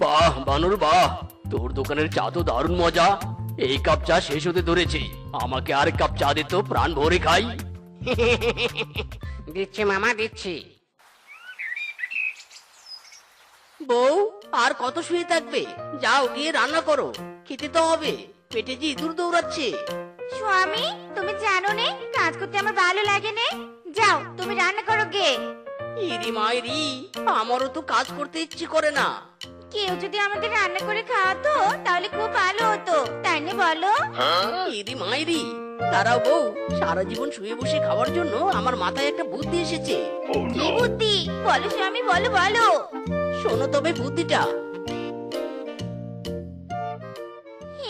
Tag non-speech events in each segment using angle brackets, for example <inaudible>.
বাহ বানর বাহ। তোর দোকানের চা তো দারুণ মজা। এই কাপ চা শেষ হতে ধরেছে। আমাকে আর কাপ চা দিত প্রাণ ভরে খাই। <laughs> দিচ্ছি মামা দিচ্ছি। বউ আর কত শুয়ে থাকবে? যাও গিয়ে রান্না করো। খেতে তো হবে। পেটে যে ইঁদুর দৌড়াচ্ছে। স্বামী তুমি জানো নে কাজ করতে আমার ভালো লাগে নে। যাও তুমি রান্না করো গে। ইরি মাইরি আমারও তো কাজ করতে ইচ্ছে করে না। কেউ যদি আমাদের রান্না করে খাওয়াতো তাহলে খুব ভালো হতো তাই না বলো? ইরি মাইরি তারাও বউ সারা জীবন শুয়ে বসে খাওয়ার জন্য আমার মাথায় একটা বুদ্ধি এসেছে। কি বুদ্ধি? বলো স্বামী বলো বলো। শোনো তবে বুদ্ধিটা।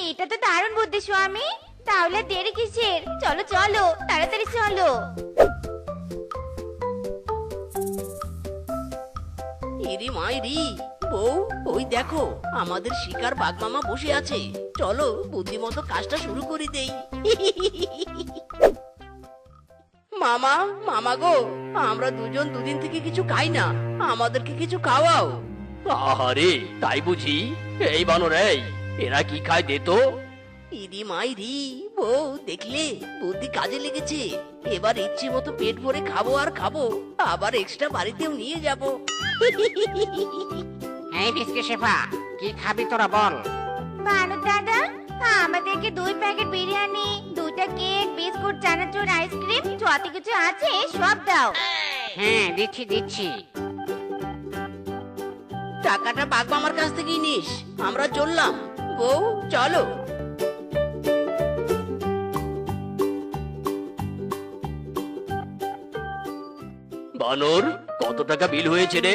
এটা তো দারুণ বুদ্ধি স্বামী। তাহলে দেরি কিসের? চলো চলো তাড়াতাড়ি চলো। ইরি মাইরি। বউ ওই দেখো আমাদের শিকার বাগমামা বসে আছে। চলো বুদ্ধিমতো কাজটা শুরু করে দেই। মামা মামা গো আমরা দুজন দুদিন থেকে কিছু খাই না। আমাদেরকে কিছু খাওয়াও। আহারে তাই বুঝি? এই বানর এই এরা কি খায় দে তো? ইরি মাইরি বউ দেখলে? বুদ্ধি কাজে লেগেছে। এবার ইচ্ছে মতো পেট ভরে খাব আর খাব। আবার এক্সট্রা বাড়িতেও নিয়ে যাব। এই বিস্কে শেফা কি খাবি তোরা বল। বানু দাদা আমাদেরকে দুই প্যাকেট বিরিয়ানি দুইটা কেক বিস্কুট চানাচুর আইসক্রিম যত কিছু আছে সব দাও। হ্যাঁ দিচ্ছি দিচ্ছি। টাকাটা বাগমামার কাছ থেকেই নিস। আমরা চললাম। বউ চলো। বানর কত টাকা বিল হয়েছে রে?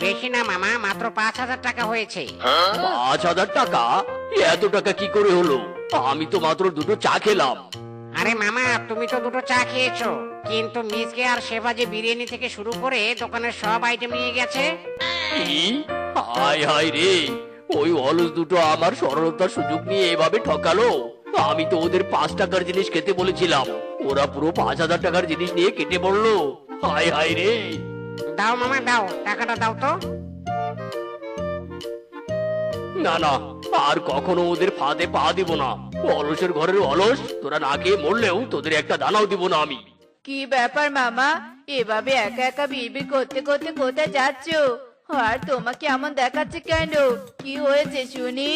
বেশি না মামা মাত্র পাঁচ হাজার টাকা হয়েছে। পাঁচ হাজার টাকা? এত টাকা কি করে হলো? আমি তো মাত্র দুটো চা খেলাম। আরে মামা তুমি তো দুটো চা খেয়েছো। কিন্তু মিসকে আর শেফা যে বিরিয়ানি থেকে শুরু করে দোকানের সব আইটেম নিয়ে গেছে। হায় হায় রে! ওই অলস দুটো আমার সরলতার সুযোগ নিয়ে এভাবে ঠকালো? আমি তো ওদের পাঁচ টাকার জিনিস খেতে বলেছিলাম। ওরা পুরো পাঁচ হাজার টাকার জিনিস নিয়ে কেটে পড়ল। হায় হায় রে। দাও মামা দাও টাকাটা দাও তো। না না আর কখনো ওদের ফাঁদে পা দিব না। অলসের ঘরের অলস তোরা না খেয়ে মরলেও তোদের একটা দানাও দিব না আমি। কি ব্যাপার মামা? এভাবে একা একা বিড়বিড় করতে করতে কোথায় যাচ্ছ? আর তোমাকে এমন দেখাচ্ছে কেন? কি হয়েছে শুনি?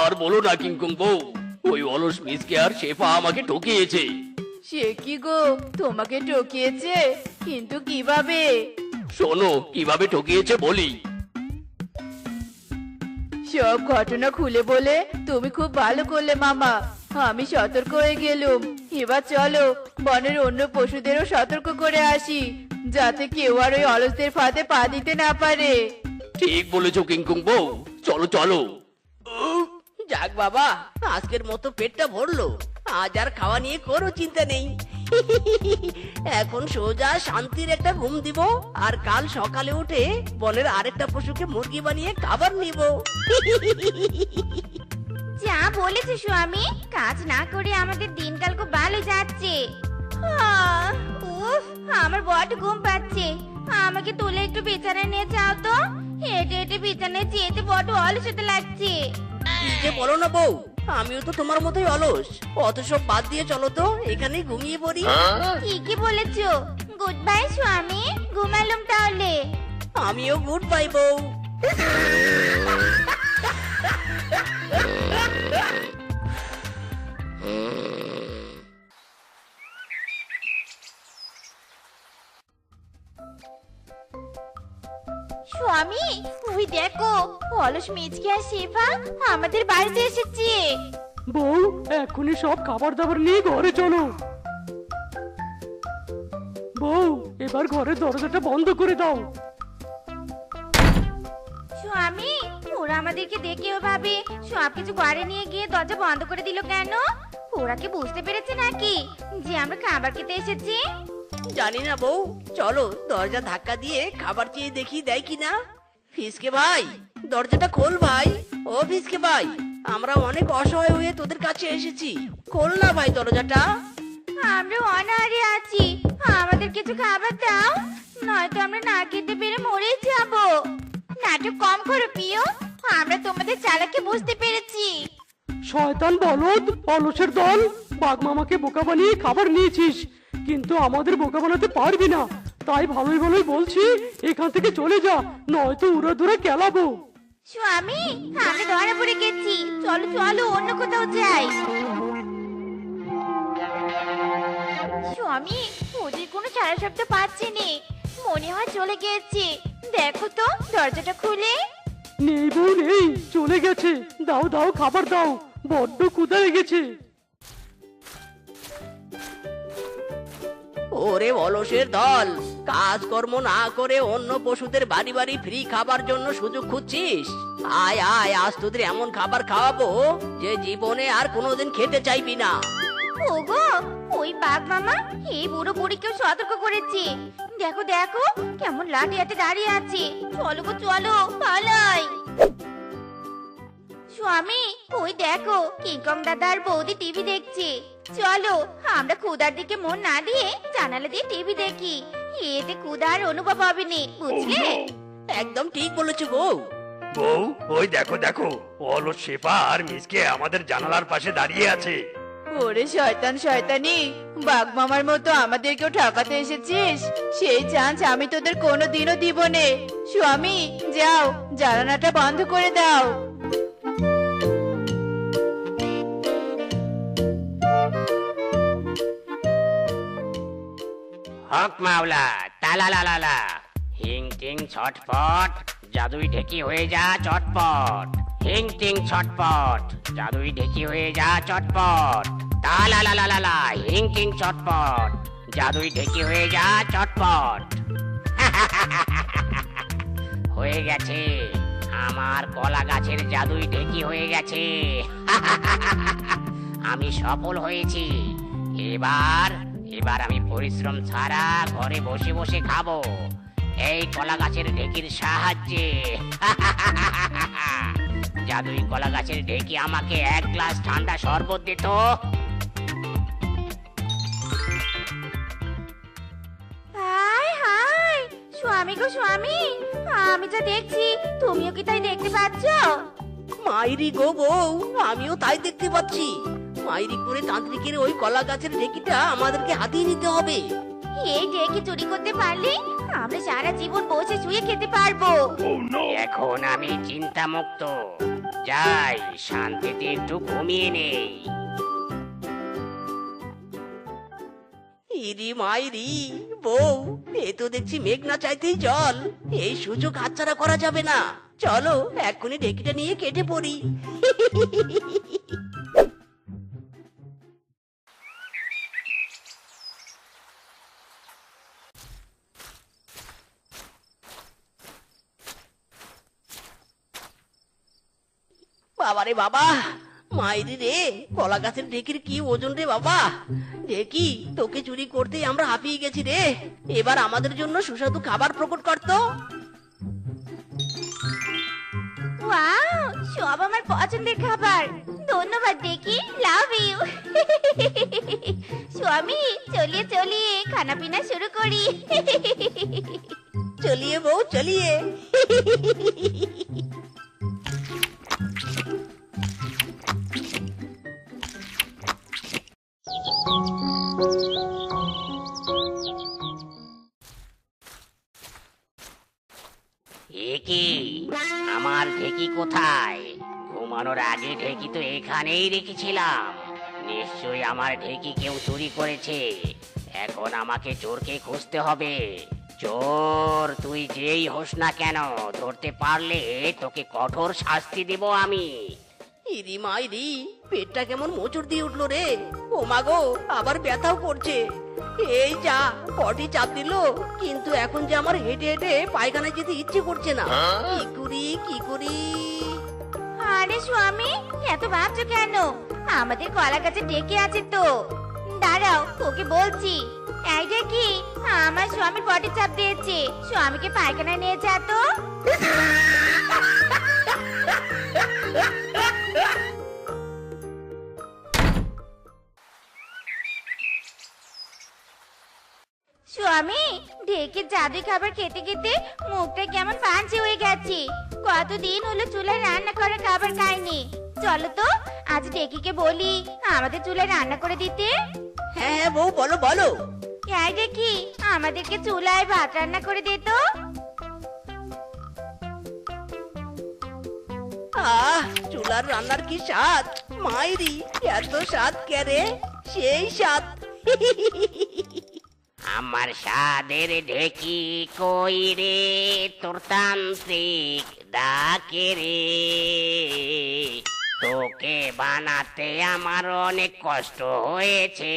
আর বলো না কিংকুং বউ ওই অলস মিসকে আর শেফা আমাকে ঠকিয়েছে। সে কি গো? তোমাকে ঠকিয়েছে? কিন্তু কীভাবে? শোনো কীভাবে ঠকিয়েছে বলি। সব ঘটনা খুলে বলে তুমি খুব ভালো করলে মামা। আমি সতর্ক হয়ে গেলুম। এবার চলো বনের অন্য পশুদেরও সতর্ক করে আসি যাতে কেউ আর ওই অলসদের ফাঁদে পা দিতে না পারে। ঠিক বলেছ কিংকুং বউ। চলো চলো। যাক বাবা আজকের মতো পেটটা ভরলো। আজ আর খাওয়া নিয়ে কোনো চিন্তা নেই। <laughs> এখন সোজা শান্তির একটা ঘুম দিব আর কাল সকালে উঠে বনের আরেকটা পশুকে মুরগি বানিয়ে খাবার নিব। <laughs> যা বলেছে স্বামী কাজ না করে আমাদের দিনকাল খুব ভালো যাচ্ছে। উফ আমার বড় ঘুম পাচ্ছে। আমাকে তুলে একটু বিছানায় নিয়ে যাও তো। হেঁটে হেঁটে বিছানায় যেতে বড় অলসতে লাগছে। কি যে বলো না বউ আমিও তো তোমার মতোই অলস। অত সব বাদ দিয়ে চলো তো এখানে ঘুমিয়ে পড়ি। ঠিকই বলেছ। গুড বাই স্বামী। ঘুমালুম তাহলে। আমিও গুড বাই বউ। স্বামী ওই দেখো অলস মিচকে আর শেফা আমাদের বাড়িতে এসেছে। বউ এখনই সব খাবার দাবার নিয়ে ঘরে চলো। বউ এবার ঘরের দরজাটা বন্ধ করে দাও। স্বামী ওরা আমাদেরকে দেখে ওভাবে সবকিছু ঘরে নিয়ে গিয়ে দরজা বন্ধ করে দিল কেন? ওরা কি বুঝতে পেরেছে নাকি যে আমরা খাবার খেতে এসেছি? জানি না বউ। চলো দরজা ধাক্কা দিয়ে খাবার চেয়ে দেখি দেয় কিনা। ফিসকে ভাই দরজাটা খোল ভাই। ও ফিসকে ভাই আমরা অনেক অসহায় হয়ে তোদের কাছে এসেছি। খোল না ভাই দরজাটা। আমরা অনাহারে আছি। আমাদের কিছু খাবার দাও নয়তো আমরা না খেতে পেরে মরেই যাব। নাটক কম করো প্রিয়। আমরা তোমাদের চালাকে বুঝতে পেরেছি। শয়তান বলদ অলসের দল বাঘ মামাকে বোকা বানিয়ে খাবার নিয়েছিস। কিন্তু আমাদের বোকা বানাতে পারবি না। তাই ভালোই ভালোই বলছি এখান থেকে চলে যা নয়তো উড়ে ধরে কেলাবো। স্বামী আমরা ধরা পড়ে গেছি। চলো চলো অন্য কোথাও যাই। স্বামী ওদের কোনো সারা শব্দ পাচ্ছি নে। মনে হয় চলে গিয়েছে দেখো তো দরজাটা খুলে। নেই বউ নেই চলে গেছে। দাও দাও খাবার দাও। বড্ড ক্ষুধা লেগেছে। ওরে অলসের দল, কাজকর্ম না করে অন্য পশুদের বাড়ি বাড়ি ফ্রি খাবার জন্য সুযোগ খুঁজছিস? আয় আয়, আজ তোদের এমন খাবার খাওয়াবো যে জীবনে আর কোনোদিন খেতে চাইবি না। ওগো, ওই বাঘ মামা, এই বুড়ো বুড়িকেও সতর্ক করেছে। দেখো দেখো, কেমন লাঠি হাতে দাঁড়িয়ে আছে। চলো গো, চলো, পালাই। স্বামী, ওই দেখো কিংকং দাদা আর বৌদি টিভি দেখছে। চলো আমরা ক্ষুদার দিকে মন না দিয়ে জানালা দিয়ে টিভি দেখি। এতে ক্ষুদার অনুভব হবে নি বুঝলে? একদম ঠিক বলেছ বউ। বউ ওই দেখো দেখো অলস শেফা আর মিসকে আমাদের জানালার পাশে দাঁড়িয়ে আছে। ওরে শয়তান শয়তানি বাঘ মামার মতো আমাদেরকেও ঠকাতে এসেছিস? সেই চান্স আমি তোদের কোনোদিনও দিব নে। স্বামী যাও জানালাটা বন্ধ করে দাও। হক মাওলা তালা লা লা হিং টিং ছটপট, জাদুই ঢেকি হয়ে যা চটপট। হিং টিং ছটপট, জাদুই ঢেকি হয়ে যা চটপট। তালা লা লা লা লা হিং টিং ছটপট, জাদুই ঢেকি হয়ে যা চটপট। <laughs> হয়ে গেছে। আমার কলা গাছের জাদুই ঢেকি হয়ে গেছে। <laughs> আমি সফল হয়েছি। এবার এবার আমি পরিশ্রম ছাড়া ঘরে বসে বসে খাব। এই কলা গাছের ঢেকির সাহায্যে। <laughs> জাদুই কলা গাছের ঢেকি আমাকে এক গ্লাস ঠান্ডা শরবত দিত। হাই হাই স্বামী গো স্বামী আমি যা দেখছি তুমিও কি তাই দেখতে পাচ্ছ? মাইরি গো বউ আমিও তাই দেখতে পাচ্ছি। মাইরি করে তান্ত্রিকের ওই কলা গাছের ঢেকিটা আমাদেরকে হাতিয়ে নিতে হবে। এই ডেকে চুরি করতে পারলে আমরা সারা জীবন বসে শুয়ে খেতে পারব। এখন আমি চিন্তা মুক্ত যাই শান্তিতে একটু ঘুমিয়ে নেই। ইরি মাইরি বউ এ তো দেখছি মেঘ না চাইতেই জল এই সুযোগ হাতছাড়া করা যাবে না। চলো এক্ষুনি ঢেকিটা নিয়ে কেটে পড়ি। <laughs> বাবারে বাবা। মাইরি রে কলা গাছের ঢেকির কি ওজন রে বাবা। ঢেকি তোকে চুরি করতেই আমরা হাঁপিয়ে গেছি রে। এবার আমাদের জন্য সুস্বাদু খাবার প্রকট করতো ওয়াও সব আমার পছন্দের খাবার। ধন্যবাদ দেখি লাভ ইউ। স্বামী চলিয়ে চলিয়ে খানা পিনা শুরু করি। চলিয়ে বউ চলিয়ে। এখানেই রেখেছিলাম। নিশ্চয়ই আমার ঢেকি কেউ চুরি করেছে। এখন আমাকে চোরকে খুঁজতে হবে। চোর তুই যেই হোস না কেন ধরতে পারলে তোকে কঠোর শাস্তি দেব আমি। ইরি মাইরি পেটটা কেমন মোচড় দিয়ে উঠল রে। ও মাগো আবার ব্যথাও করছে। এই যা পটি চাপ দিল কিন্তু এখন যে আমার হেঁটে হেঁটে পায়খানায় যেতে ইচ্ছে করছে না। কি করি কি করি? আরে স্বামী, এত ভাবছ কেন? আমাদের কলা গাছে ডেকে আছে তো। দাঁড়াও, ওকে বলছি। এই ডেকি আমার স্বামীর পটি চাপ দিয়েছে। স্বামীকে পায়খানায় নিয়ে যা তো। স্বামী ঢেকে জাদু খাবার খেতে খেতে মুখটা কেমন ফাঁসি হয়ে গেছে। কতদিন হলো চুলায় রান্না করা খাবার খাইনি। চলো তো আজ ডেকিকে বলি আমাদের চুলায় রান্না করে দিতে। হ্যাঁ হ্যাঁ বউ বলো বলো। হ্যাঁ দেখি আমাদেরকে চুলায় ভাত রান্না করে দে তো। আহ চুলার রান্নার কি স্বাদ? মাইরি এত স্বাদ কেরে সেই স্বাদ। <laughs> আমার সাদের ঢেকি কই রে তোর তান্ত্রিক ডাকে রে। তোকে বানাতে আমার অনেক কষ্ট হয়েছে।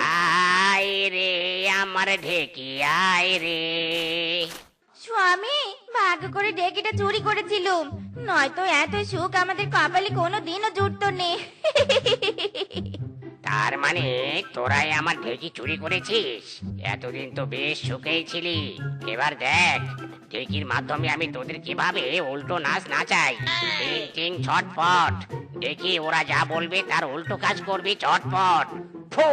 আয় রে আমার ঢেকি আয় রে। স্বামী ভাগ্য করে ডেকিটা চুরি করেছিলুম। নয়তো এত সুখ আমাদের কপালে কোনো দিনও জুটতো নে। <laughs> তার মানে তোরাই আমার ঢেকি চুরি করেছিস? এতদিন তো বেশ সুখেই ছিলি। এবার দেখ ঢেকির মাধ্যমে আমি তোদের কীভাবে উল্টো নাচ নাচাই? টিং টিং ছটপট। দেখি ওরা যা বলবে তার উল্টো কাজ করবি চটপট ফো!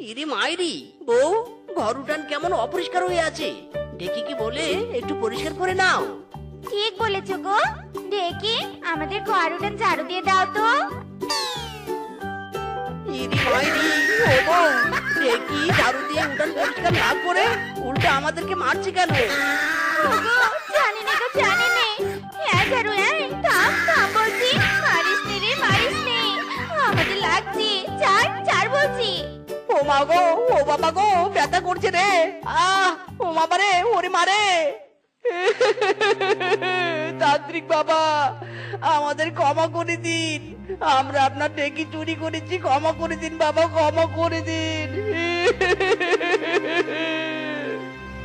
ইরি মাইরি বউ ঘর উঠান কেমন অপরিষ্কার হয়ে আছে? ডেকে কি বলে একটু পরিষ্কার করে নাও। ঠিক বলেছ গো। ডেকি আমাদের ঘর উঠান ঝাড়ু দিয়ে দাও তো। ইরি মাইরি ও দিয়ে উঠান করে উল্টে আমাদেরকে মারছে কেন জানি না গো জানি নে হ্যাঁ বলছি মারিস নে রে মারিস নে আমাদের লাগছে ছাড় ছাড় বলছি ও মা গো, ও বাবা গো, ব্যথা করছে রে। আহ, ও বাবা রে ওরে মারে তান্ত্রিক বাবা আমাদের ক্ষমা করে দিন। আমরা আপনার ডেকি চুরি করেছি ক্ষমা করে দিন বাবা ক্ষমা করে দিন।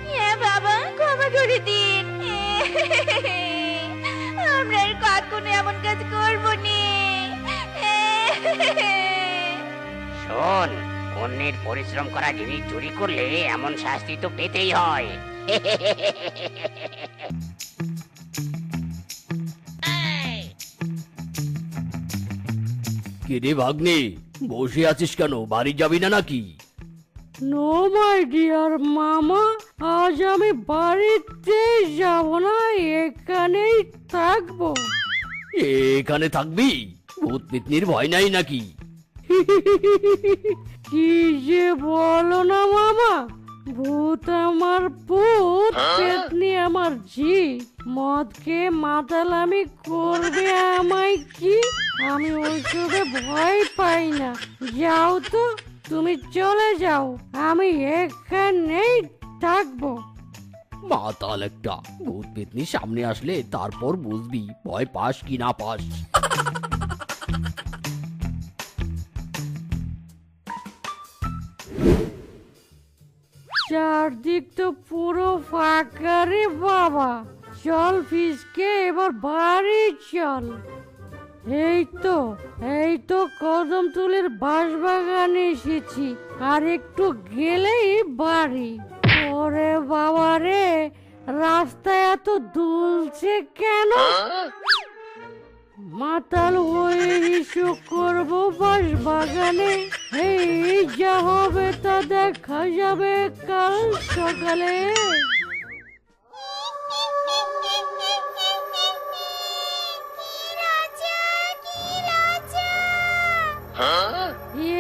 হ্যাঁ বাবা ক্ষমা করে দিন। আমরা আর কখনো এমন কাজ করব নে। শোন অন্যের পরিশ্রম করা জিনিস চুরি করলে এমন শাস্তি তো পেতেই হয়। <laughs> কিরে ভাগ্নে বসে আছিস কেন? বাড়ি যাবি না নাকি? নো মাই ডিয়ার মামা আজ আমি বাড়িতে যাব না এখানেই থাকব। এখানে থাকবি? ভূত পেতনির ভয় নাই নাকি? <laughs> কি যে বলো না মামা ভূত আমার ভূত পেতনি আমার জি মদ খেয়ে মাতালামি করবে আমায় কি? আমি ওইসবে ভয় পাই না। যাও তো তুমি চলে যাও। আমি এখানেই থাকব। মাতাল একটা ভূত পেতনি সামনে আসলে তারপর বুঝবি ভয় পাস কি না পাস। চারদিক তো পুরো ফাঁকা রে বাবা। চল ফিসকে, এবার বাড়ি চল। এই তো এই তো কদম তুলের বাঁশবাগানে এসেছি, আর একটু গেলেই বাড়ি। ওরে বাবা রে রাস্তা এত দুলছে কেন? মাতাল হয়ে ইস্যু করব বাস বাগানে এই যা হবে তা দেখা যাবে কাল সকালে।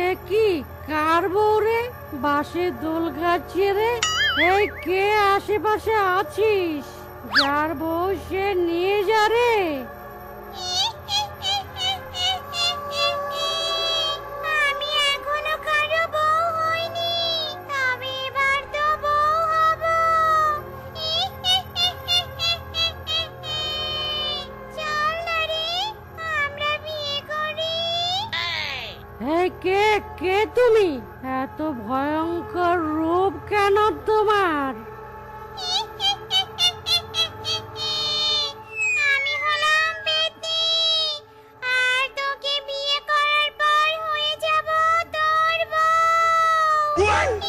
এ কি কার বউ রে? বাসে দোল গাছে রে? কে আশেপাশে আছিস? যার বউ সে নিয়ে যা রে। আরে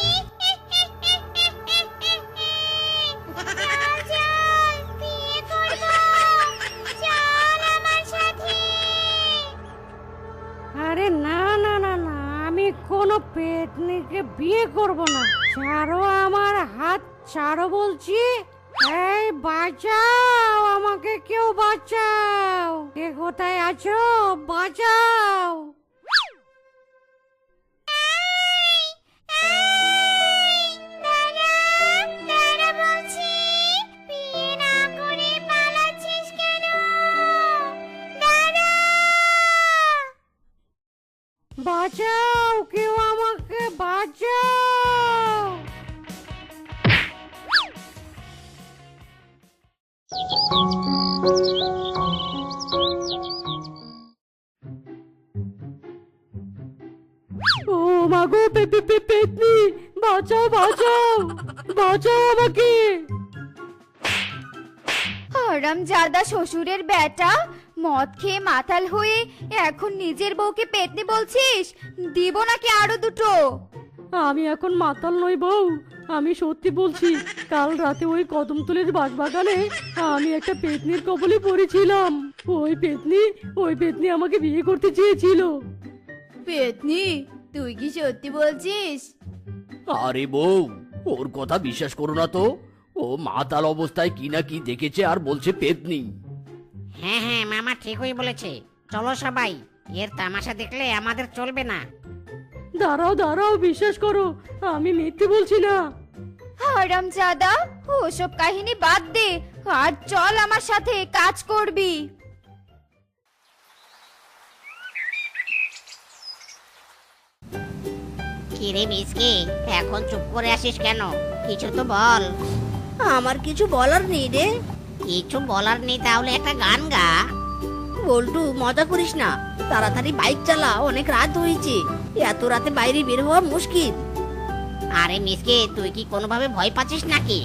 না না না না, আমি কোনো পেতনিকে বিয়ে করব না। ছাড়ো আমার হাত, ছাড়ো বলছি। এই, বাঁচাও আমাকে, কেউ বাঁচাও। কে কোথায় আছো? বাঁচাও। ও মাগো পেপে পে বাঁচাও বাঁচাও বাঁচাও আমাকে। হারাম জাদা শ্বশুরের বেটা মদ খেয়ে মাতাল হয়ে এখন নিজের বউকে পেতনি বলছিস? দিব নাকি আরও দুটো? আমি এখন মাতাল নই বউ আমি সত্যি বলছি কাল রাতে ওই কদমতলের বাসবাগানে আমি একটা পেতনির কবলে পড়েছিলাম। ওই পেতনি ওই পেতনি আমাকে বিয়ে করতে চেয়েছিল। পেতনি তুই কি সত্যি বলছিস? আরে বউ ওর কথা বিশ্বাস করো না তো। ও মাতাল অবস্থায় কি না কি দেখেছে আর বলছে পেতনি। হ্যাঁ হ্যাঁ মামা ঠিকই বলেছে। চলো সবাই এর তামাশা দেখলে আমাদের চলবে না। দাঁড়াও দাঁড়াও বিশ্বাস করো আমি মিথ্যে বলছি না। হারাম জাদা ওসব কাহিনী বাদ দে আর চল আমার সাথে কাজ করবি। কিরে মিসকে এখন চুপ করে আসিস কেন? কিছু তো বল। আমার কিছু বলার নেই রে। কিছু বলার নেই তাহলে একটা গান গা। বল্টু মজা করিস না। তাড়াতাড়ি বাইক চালা অনেক রাত হয়েছে। এত রাতে বাইরে বের হওয়া মুশকিল। আরে মিসকে, তুই কি কোনোভাবে ভয় পাচ্ছিস নাকি?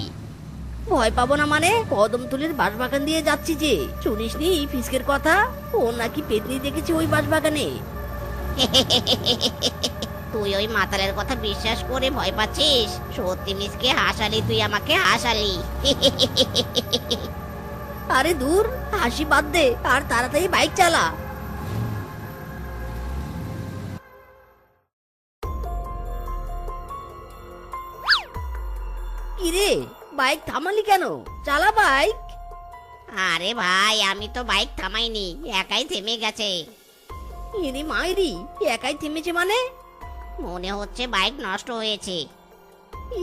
ভয় পাবো না মানে? কদমতলির বাঁশবাগান দিয়ে যাচ্ছি যে। শুনিস নি ফিসকের কথা? ও নাকি পেতনি দেখেছি ওই বাঁশবাগানে। তুই ওই মাতালের কথা বিশ্বাস করে ভয় পাচ্ছিস? সত্যি মিসকে, হাসালি তুই আমাকে হাসালি। আরে দূর, হাসি বাদ দে, আর তাড়াতাড়ি বাইক চালা। কিরে বাইক থামালি কেন? চালা বাইক? আরে ভাই আমি তো বাইক থামাইনি একাই থেমে গেছে। ইনি মাইরি একাই থেমেছে মানে? মনে হচ্ছে বাইক নষ্ট হয়েছে।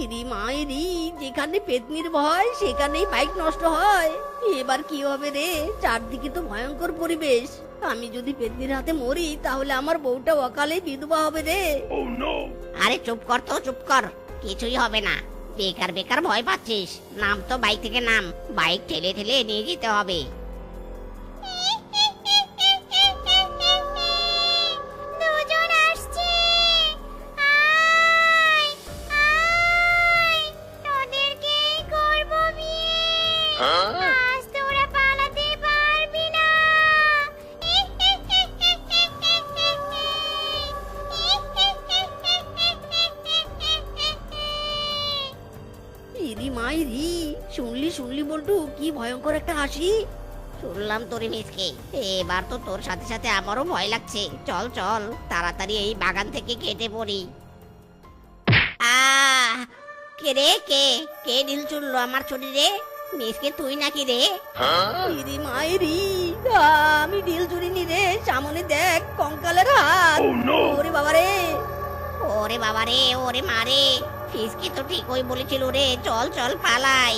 ইরি মাইরি যেখানে পেতনির ভয় সেখানেই বাইক নষ্ট হয়। এবার কি হবে রে? চারদিকে তো ভয়ঙ্কর পরিবেশ। আমি যদি পেতনির হাতে মরি তাহলে আমার বউটা অকালে বিধবা হবে রে। আরে চুপ কর তো চুপ কর। কিছুই হবে না। বেকার বেকার ভয় পাচ্ছিস। নাম তো বাইক থেকে নাম। বাইক ঠেলে ঠেলে নিয়ে যেতে হবে। ভয়ঙ্কর শুনলাম তোর মিসকে। এবার তো তোর সাথে সাথে আমারও ভয় লাগছে। চল চল তাড়াতাড়ি এই বাগান থেকে কেটে পড়ি। আহ কে রে কে? কে ঢিল চুললো আমার শরীরে? মিসকে তুই নাকি রে? ইরি মাইরি আমি ডিল চুরিনি রে। সামনে দেখ কঙ্কালের হাত। ওরে বাবা রে। ওরে বাবা রে ওরে মারে ফিসকি তো ঠিকই বলেছিল রে। চল চল পালাই।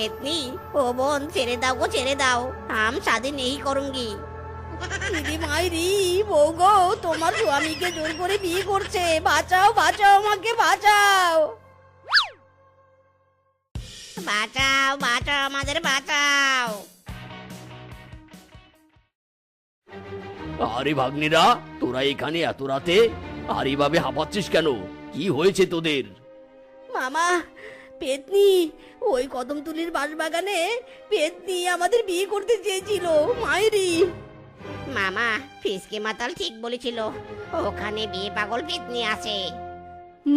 পেতনি। ও বোন ছেড়ে দাও গো ছেড়ে দাও। আম শাদি নেই করুঙ্গি দিদি মাইরি বউ গো তোমার স্বামীকে জোর করে বিয়ে করছে। বাঁচাও বাঁচাও আমাকে বাঁচাও। বাঁচাও বাঁচাও আমাদের বাঁচাও। আরে ভাগ্নিরা তোরা এখানে এত রাতে আর এইভাবে হাঁপাচ্ছিস কেন? কি হয়েছে তোদের? মামা পেতনি ওই কদমতলির বাঁশবাগানে পেতনি আমাদের বিয়ে করতে চেয়েছিল মায়েরি মামা ফিসকে মাতাল ঠিক বলেছিল ওখানে বিয়ে পাগল পেতনি আছে।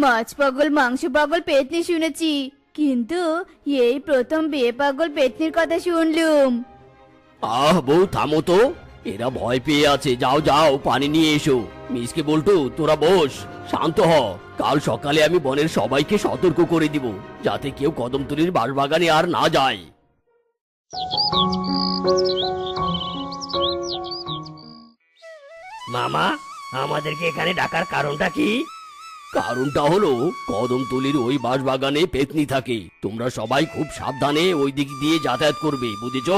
মাছ পাগল মাংস পাগল পেতনি শুনেছি কিন্তু এই প্রথম বিয়ে পাগল পেতনির কথা শুনলুম। আহ বউ থামো তো। এরা ভয় পেয়ে আছে। যাও যাও পানি নিয়ে এসো। মিসকে বলটু তোরা বস। শান্ত হ। কাল সকালে আমি বনের সবাইকে সতর্ক করে দিব যাতে কেউ কদমতলির বাঁশবাগানে আর না যায়। মামা আমাদেরকে এখানে ডাকার কারণটা কি? কারণটা হলো কদমতলির ওই বাঁশবাগানে পেতনি থাকে। তোমরা সবাই খুব সাবধানে ওই দিক দিয়ে যাতায়াত করবে বুঝেছ?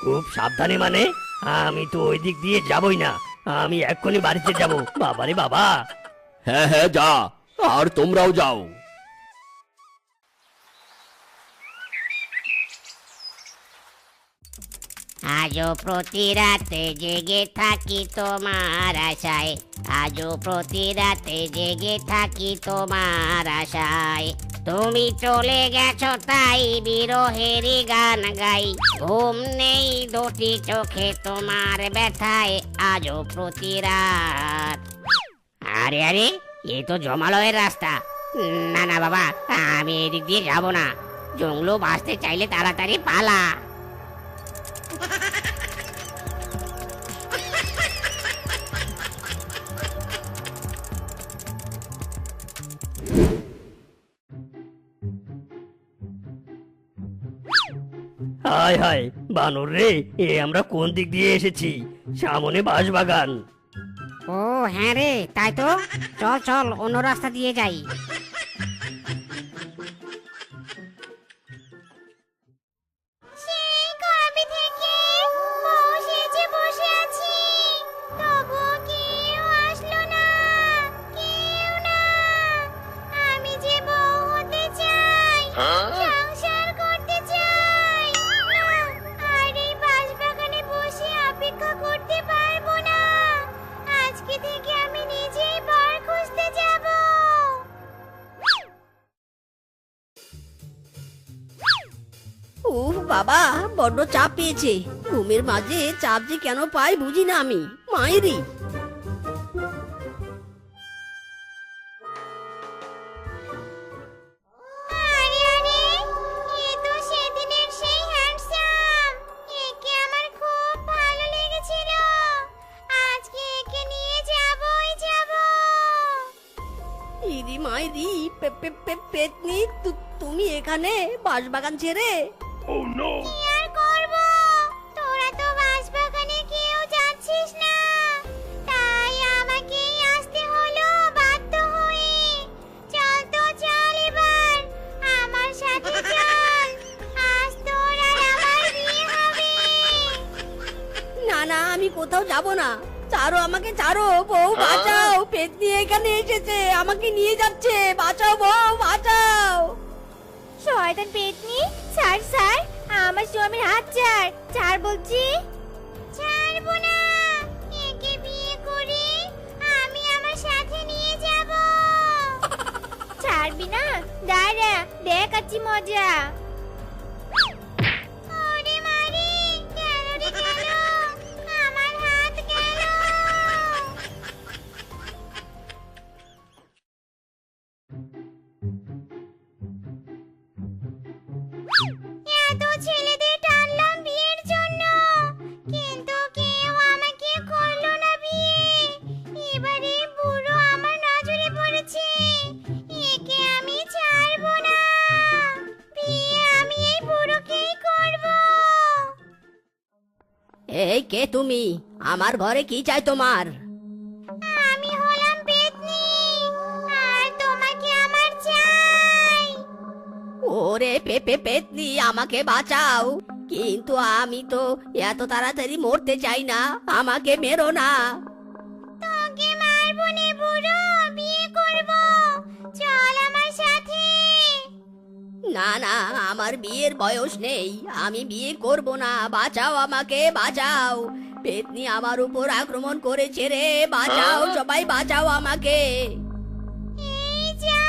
খুব সাবধানে মানে? আমি তো ওই দিক দিয়ে যাবই না। আমি এক্ষুনি বাড়িতে যাব। বাবারে বাবা। হ্যাঁ হ্যাঁ যা। আর তোমরাও যাও। আজও প্রতি রাতে জেগে থাকি তোমার আশায়। আজও প্রতি রাতে জেগে থাকি তোমার আশায়। তুমি চলে গেছ তাই বিরহেরই গান গাই। ঘুম নেই দুটি চোখে তোমার ব্যথায়, আজও প্রতি রাত। আরে আরে, এ তো জমালয়ের রাস্তা। না না, বাবা, আমি এদিক দিয়ে যাব না। জঙ্গলও বাঁচতে চাইলে তাড়াতাড়ি পালা। হায় হায়, বানর রে, এ আমরা কোন দিক দিয়ে এসেছি? সামনে বাঁশবাগান। ও হ্যাঁ রে, তাই তো। চল চল, অন্য রাস্তা দিয়ে যাই। বড্ড চাপ পেয়েছে। ঘুমের মাঝে চাপ যে কেন পাই বুঝি না আমি। মায়েরি আরে আরে এ তো সেদিনের সেই হ্যান্ডসাম একে আমার খুব কোথাও যাব না। চারো আমাকে ছাড়ো বউ বাঁচাও পেতনি এখানে এসেছে আমাকে নিয়ে যাচ্ছে বাঁচাও বউ বাঁচাও। শয়তান পেতনি ছাড় ছাড় আমার স্বামীর হাত ছাড় ছাড় বলছি। ছাড়বো না একে বিয়ে করে আমি আমার সাথে নিয়ে যাব। ছাড়বি না দাঁড়া দেখাচ্ছি মজা। কে তুমি আমার ঘরে কি চাই তোমার? আমি হলাম পেতনি আর তোমাকে আমার চাই। ওরে পেপে পেতনি আমাকে বাঁচাও। কিন্তু আমি তো এত তাড়াতাড়ি মরতে চাই না আমাকে মেরো না। না না আমার বিয়ের বয়স নেই। আমি বিয়ে করব না। বাঁচাও আমাকে বাঁচাও। পেতনি আমার উপর আক্রমণ করেছে রে। বাঁচাও সবাই বাঁচাও আমাকে। এই যা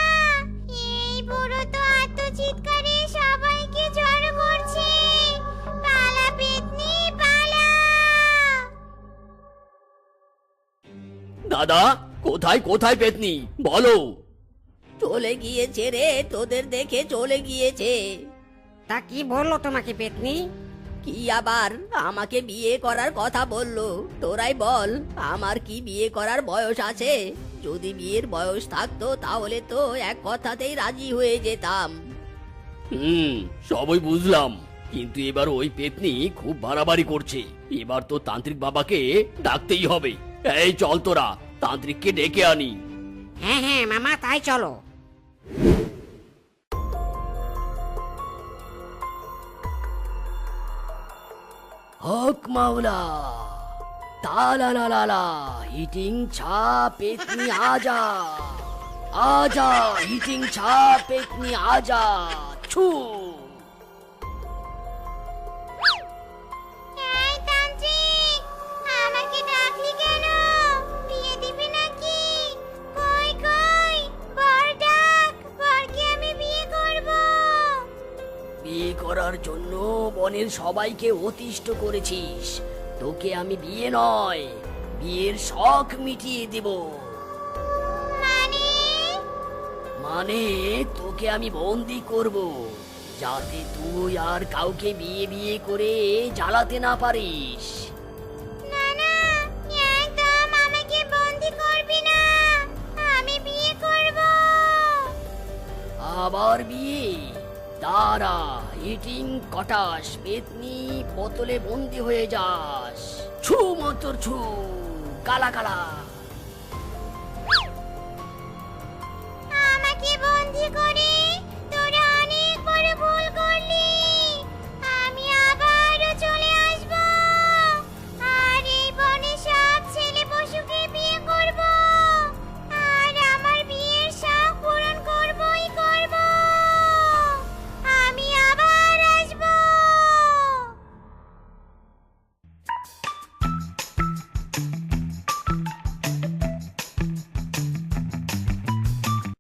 এই বুড়ো তো আত্মচিৎকারে সবাইকে জড়ো করছে। পালা পেতনি পালা। দাদা কোথায় কোথায় পেতনি? বলো। চলে গিয়েছে রে তোদের দেখে চলে গিয়েছে। তা কি বলল তোমাকে পেতনি? কি আবার আমাকে বিয়ে করার কথা বলল? তোরাই বল আমার কি বিয়ে করার বয়স আছে? যদি বিয়ের বয়স থাকতো তাহলে তো এক কথাতেই রাজি হয়ে যেতাম। হুম সবই বুঝলাম। কিন্তু এবার ওই পেতনি খুব বাড়াবাড়ি করছে। এবার তো তান্ত্রিক বাবাকে ডাকতেই হবে। এই চল তোরা তান্ত্রিককে ডেকে আনি। হ্যাঁ হ্যাঁ মামা তাই চলো। হক মাওলা তালা লা লা লা হিটিং ছা পেতনি আজা আজা, হিটিং ছা পেতনি আজা, ছু। বনের সবাইকে অতিষ্ঠ করেছিস। তোকে আমি বিয়ে নয় বিয়ের শখ মিটিয়ে দেব। মানে? মানে তোকে আমি বন্দি করব যাতে তুই আর কাউকে বিয়ে বিয়ে করে জ্বালাতে না পারিস। আবার বিয়ে? দাঁড়া হিটিং কটাস পেতনি বোতলে বন্দি হয়ে যাস। ছু মন্তর ছু। কালা কালা